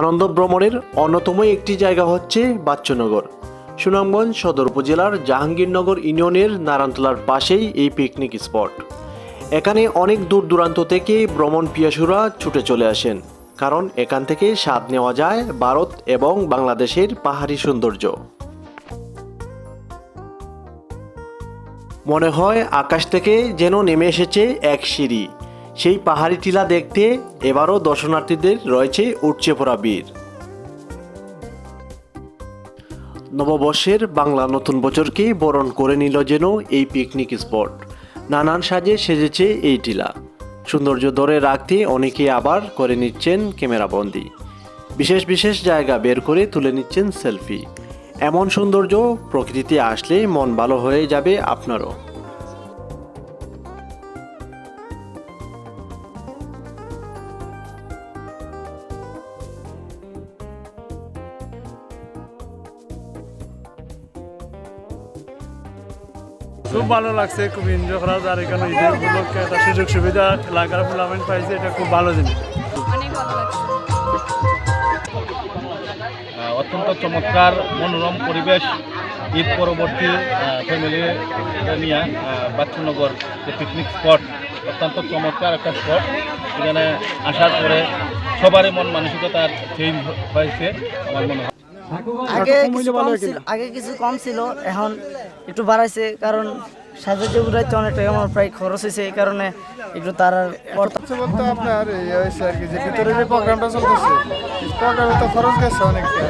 আনন্দ ভ্রমণের অন্যতম একটি জায়গা হচ্ছে বাচ্চনগর। সুনামগঞ্জ সদর উপজেলার জাহাঙ্গীরনগর ইউনিয়নের নারায়ণতলার পাশেই এই পিকনিক স্পট। এখানে অনেক দূর দূরান্ত থেকে ভ্রমণ পিয়াসুরা ছুটে চলে আসেন, কারণ এখান থেকে স্বাদ নেওয়া যায় ভারত এবং বাংলাদেশের পাহাড়ি সৌন্দর্য। মনে হয় আকাশ থেকে যেন নেমে এসেছে এক সিঁড়ি। সেই পাহাড়ি টিলা দেখতে এবারও দর্শনার্থীদের রয়েছে উঠছে পড়া বীর নববর্ষের বাংলা নতুন বছরকে বরণ করে নিল যেন এই পিকনিক স্পট। নানান সাজে সেজেছে এই টিলা। সৌন্দর্য ধরে রাখতে অনেকে আবার করে নিচ্ছেন ক্যামেরাবন্দি বিশেষ বিশেষ জায়গা বের করে তুলে নিচ্ছেন সেলফি। এমন সৌন্দর্য প্রকৃতিতে আসলে মন ভালো হয়ে যাবে আপনারও। খুব ভালো লাগছে খুব এনজয় করা যায়। আর এখানে ঈদের উপলক্ষে একটা সুযোগ সুবিধা এলাকার ফুলামেন্ট পাইছে এটা খুব ভালো জিনিস। অনেক ভালো লাগছে। আহ, অত্যন্ত চমৎকার মনোরম পরিবেশ ঈদ পরবর্তী ফ্যামিলি নিয়ে বাচ্চনগর যে পিকনিক স্পট অত্যন্ত চমৎকার একটা স্পট এখানে আসার পরে সবারই মন মানসিকতার চেঞ্জ হয়েছে আমার মনে হয়। আগে কিছু কম ছিল আগে কিছু কম ছিল এখন একটু বাড়াইছে কারণ সাজাতে উড়াইতে অনেক টাকা আমার প্রায় খরচ হয়েছে এই কারণে একটু তার বলতে আপনার ইয়ে হয়েছে আর কি যে ভিতরে যে প্রোগ্রামটা চলতেছে প্রোগ্রামে তো খরচ গেছে অনেকটা